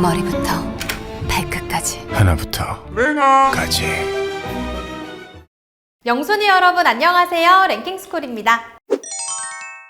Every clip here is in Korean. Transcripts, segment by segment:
머리부터 발끝까지 하나부터 까지 영순이 여러분 안녕하세요. 랭킹스쿨입니다.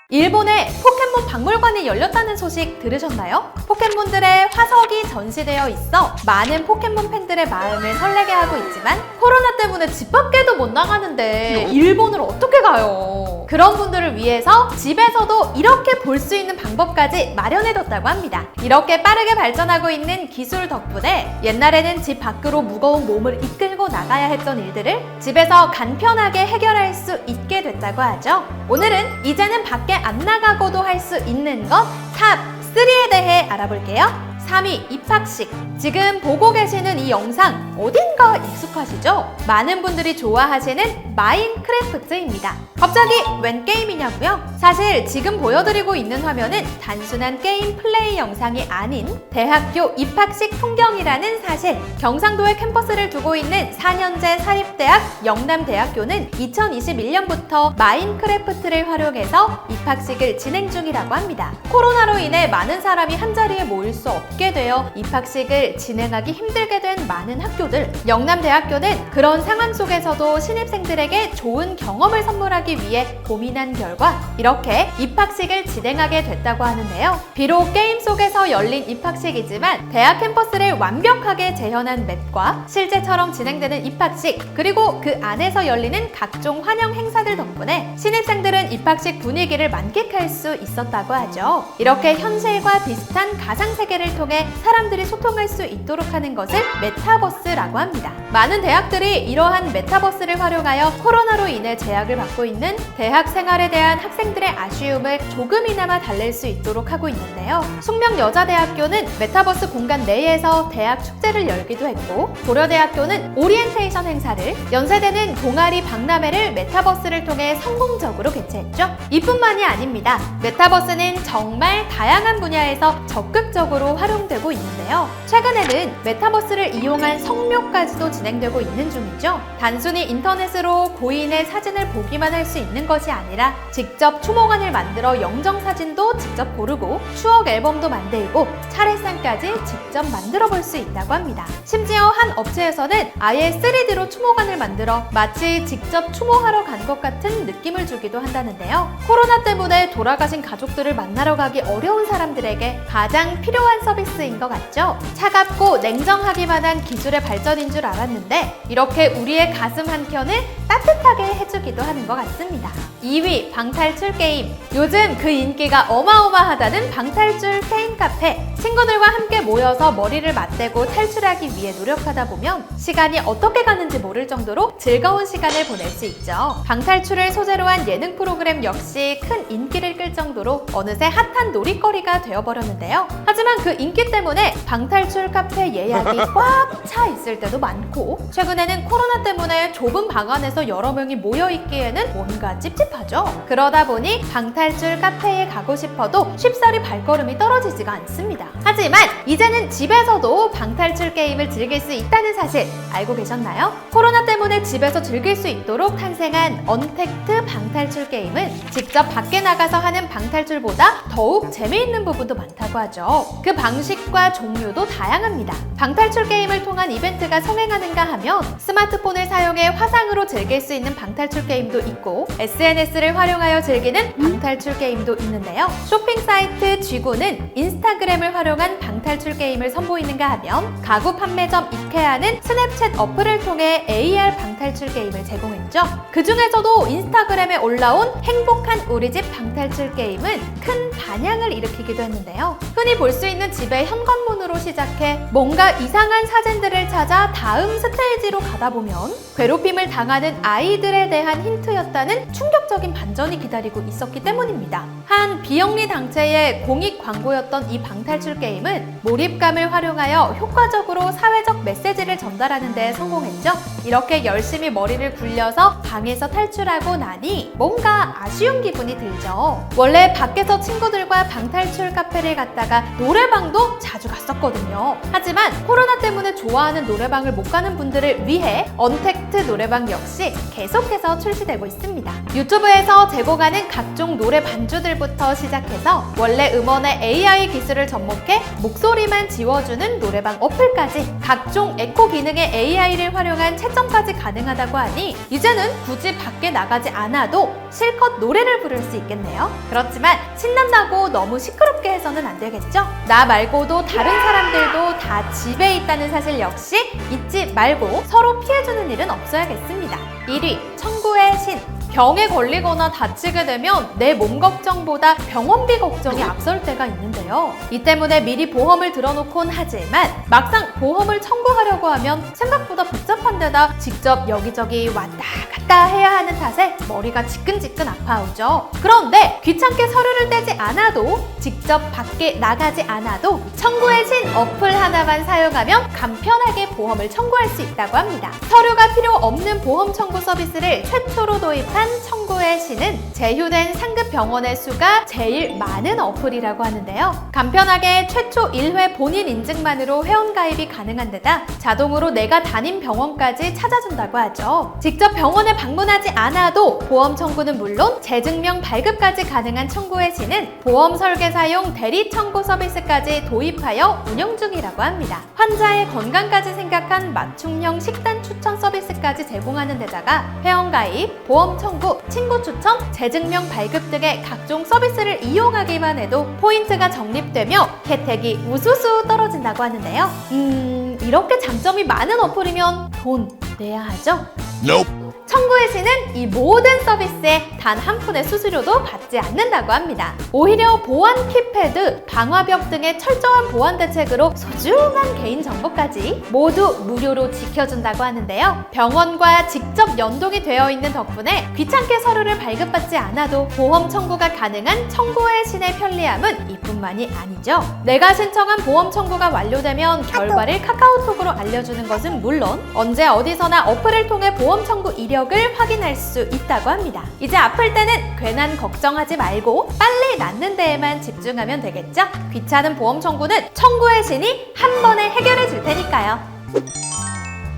일본에 포켓몬 박물관이 열렸다는 소식 들으셨나요? 포켓몬들의 화석이 전시되어 있어 많은 포켓몬 팬들의 마음을 설레게 하고 있지만 코로나 때문에 집 밖에도 못 나가는데 일본을 어떻게 가요? 그런 분들을 위해서 집에서도 이렇게 볼 수 있는 방법까지 마련해뒀다고 합니다. 이렇게 빠르게 발전하고 있는 기술 덕분에 옛날에는 집 밖으로 무거운 몸을 이끌고 나가야 했던 일들을 집에서 간편하게 해결할 수 있게 됐다고 하죠. 오늘은 이제는 밖에 안 나가고도 할 수 있는 것 탑 3에 대해 알아볼게요. 3위 입학식. 지금 보고 계시는 이 영상 어딘가 익숙하시죠? 많은 분들이 좋아하시는 마인크래프트입니다. 갑자기 웬 게임이냐고요? 사실 지금 보여드리고 있는 화면은 단순한 게임 플레이 영상이 아닌 대학교 입학식 풍경이라는 사실. 경상도에 캠퍼스를 두고 있는 4년제 사립대학 영남대학교는 2021년부터 마인크래프트를 활용해서 입학식을 진행 중이라고 합니다. 코로나로 인해 많은 사람이 한자리에 모일 수 없게 되어 입학식을 진행하기 힘들게 된 많은 학교들. 영남대학교는 그런 상황 속에서도 신입생들에게 좋은 경험을 선물하기 위해 고민한 결과 이렇게 입학식을 진행하게 됐다고 하는데요. 비록 게임 속에서 열린 입학식이지만 대학 캠퍼스를 완벽하게 재현한 맵과 실제처럼 진행되는 입학식 그리고 그 안에서 열리는 각종 환영 행사들 덕분에 신입생들은 입학식 분위기를 만끽할 수 있었다고 하죠. 이렇게 현실과 비슷한 가상 세계를 통해 사람들이 소통할 수 있도록 하는 것을 메타버스라고 합니다. 많은 대학들이 이러한 메타버스를 활용하여 코로나로 인해 제약을 받고 있는 대학 생활에 대한 학생들의 아쉬움을 조금이나마 달랠 수 있도록 하고 있는데요. 숙명여자대학교는 메타버스 공간 내에서 대학 축제를 열기도 했고 고려대학교는 오리엔테이션 행사를 연세대는 동아리 박람회를 메타버스를 통해 성공적으로 개최했죠. 이뿐만이 아닙니다. 메타버스는 정말 다양한 분야에서 적극적으로 활용 되고 있는데요. 최근에는 메타버스를 이용한 성묘까지도 진행되고 있는 중이죠. 단순히 인터넷으로 고인의 사진을 보기만 할 수 있는 것이 아니라 직접 추모관을 만들어 영정 사진도 직접 고르고 추억 앨범도 만들고 차례상까지 직접 만들어 볼 수 있다고 합니다. 심지어 한 업체에서는 아예 3D로 추모관을 만들어 마치 직접 추모하러 간 것 같은 느낌을 주기도 한다는데요. 코로나 때문에 돌아가신 가족들을 만나러 가기 어려운 사람들에게 가장 필요한 서비스 인 것 같죠? 차갑고 냉정하기만 한 기술의 발전인 줄 알았는데 이렇게 우리의 가슴 한켠을 따뜻하게 해주기도 하는 것 같습니다. 2위 방탈출 게임. 요즘 그 인기가 어마어마하다는 방탈출 게임 카페. 친구들과 함께 모여서 머리를 맞대고 탈출하기 위해 노력하다 보면 시간이 어떻게 가는지 모를 정도로 즐거운 시간을 보낼 수 있죠. 방탈출을 소재로 한 예능 프로그램 역시 큰 인기를 끌 정도로 어느새 핫한 놀이거리가 되어버렸는데요. 하지만 그 인기 때문에 방탈출 카페 예약이 꽉 차 있을 때도 많고 최근에는 코로나 때문에 좁은 방 안에서 여러 명이 모여 있기에는 뭔가 찝찝하죠. 그러다 보니 방탈출 카페에 가고 싶어도 쉽사리 발걸음이 떨어지지가 않습니다. 하지만 이제는 집에서도 방탈출 게임을 즐길 수 있다는 사실 알고 계셨나요? 코로나 때문에 집에서 즐길 수 있도록 탄생한 언택트 방탈출 게임은 직접 밖에 나가서 하는 방탈출보다 더욱 재미있는 부분도 많다고 하죠. 그 방식과 종류도 다양합니다. 방탈출 게임을 통한 이벤트가 성행하는가 하면 스마트폰을 사용해 화상으로 즐길 수 있는 방탈출 게임도 있고 SNS를 활용하여 즐기는 방탈출 게임도 있는데요. 쇼핑 사이트 쥐고는 인스타그램을 활용한 방탈출 게임을 선보이는가 하면 가구 판매점 이케아는 스냅챗 어플을 통해 AR 방탈출 게임을 제공했죠. 그 중에서도 인스타그램에 올라온 행복한 우리 집 방탈출 게임은 큰 반향을 일으키기도 했는데요. 흔히 볼 수 있는 집의 현관문으로 시작해 뭔가 이상한 사진들을 찾아 다음 스테이지로 가다 보면 괴롭힘을 당하는 아이들에 대한 힌트였다는 충격적인 반전이 기다리고 있었기 때문입니다. 한 비영리 단체의 공익 광고였던 이 방탈출 게임은 몰입감을 활용하여 효과적으로 사회적 메시지를 전달하는 데 성공했죠. 이렇게 열심히 머리를 굴려서 방에서 탈출하고 나니 뭔가 아쉬운 기분이 들죠. 원래 밖에서 친구들과 방탈출 카페를 갔다가 노래방도 노래방도 자주 갔었거든요. 하지만 코로나 때문에 좋아하는 노래방을 못 가는 분들을 위해 언택트 노래방 역시 계속해서 출시되고 있습니다. 유튜브에서 제공하는 각종 노래 반주들부터 시작해서 원래 음원의 AI 기술을 접목해 목소리만 지워주는 노래방 어플까지 각종 에코 기능의 AI를 활용한 채점까지 가능하다고 하니 이제는 굳이 밖에 나가지 않아도 실컷 노래를 부를 수 있겠네요. 그렇지만 신난다고 너무 시끄럽게 해서는 안 되겠죠? 나 말고 도 다른 사람들도 다 집에 있다는 사실 역시 잊지 말고 서로 피해주는 일은 없어야겠습니다. 1위, 청구의 신. 병에 걸리거나 다치게 되면 내 몸 걱정보다 병원비 걱정이 앞설 때가 있는데요. 이 때문에 미리 보험을 들어놓곤 하지만 막상 보험을 청구하려고 하면 생각보다 복잡한 데다 직접 여기저기 왔다 갔다 해야 하는 탓에 머리가 지끈지끈 아파오죠. 그런데 귀찮게 서류를 떼지 않아도 직접 밖에 나가지 않아도 청구의 신 어플 하나만 사용하면 간편하게 보험을 청구할 수 있다고 합니다. 서류가 필요 없는 보험 청구 서비스를 최초로 도입한 청구의 신은 제휴된 상급 병원의 수가 제일 많은 어플이라고 하는데요. 간편하게 최초 1회 본인 인증만으로 회원가입이 가능한 데다 자동으로 내가 다닌 병원까지 찾아준다고 하죠. 직접 병원에 방문하지 않아도 보험 청구는 물론 재증명 발급까지 가능한 청구의 신은 보험 설계사용 대리 청구 서비스까지 도입하여 운영 중이라고 합니다. 환자의 건강까지 생각한 맞춤형 식단 추천 서비스까지 제공하는 데다가 회원가입, 보험 청구, 친구 추천, 재증명 발급 등의 각종 서비스를 이용하기만 해도 포인트가 적립되며 혜택이 우수수 떨어진다고 하는데요. 음, 이렇게 장점이 많은 어플이면 돈 내야 하죠? Nope. 신은 이 모든 서비스에 단 한 푼의 수수료도 받지 않는다고 합니다. 오히려 보안 키패드, 방화벽 등의 철저한 보안 대책으로 소중한 개인 정보까지 모두 무료로 지켜준다고 하는데요. 병원과 직접 연동이 되어 있는 덕분에 귀찮게 서류를 발급받지 않아도 보험 청구가 가능한 청구의 신의 편리함은 이뿐만이 아니죠. 내가 신청한 보험 청구가 완료되면 결과를 카카오톡으로 알려주는 것은 물론 언제 어디서나 어플을 통해 보험 청구 이력 을 확인할 수 있다고 합니다. 이제 아플 때는 괜한 걱정하지 말고 빨리 낫는 데에만 집중하면 되겠죠? 귀찮은 보험 청구는 청구의 신이 한 번에 해결해 줄 테니까요.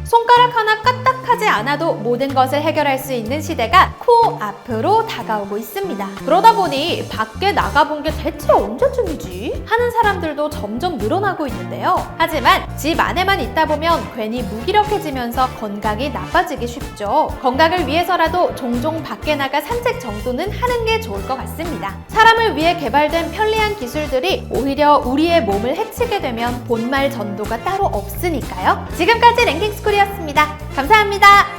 손가락 하나 까딱하지 않아도 모든 것을 해결할 수 있는 시대가 코앞으로 다가오고 있습니다. 그러다 보니 밖에 나가본 게 대체 언제쯤이지? 하는 사람들도 점점 늘어나고 있는데요. 하지만 집 안에만 있다 보면 괜히 무기력해지면서 건강이 나빠지기 쉽죠. 건강을 위해서라도 종종 밖에 나가 산책 정도는 하는 게 좋을 것 같습니다. 사람을 위해 개발된 편리한 기술들이 오히려 우리의 몸을 해치게 되면 본말 전도가 따로 없으니까요. 지금까지 랭킹스쿨이 었습니다. 감사합니다.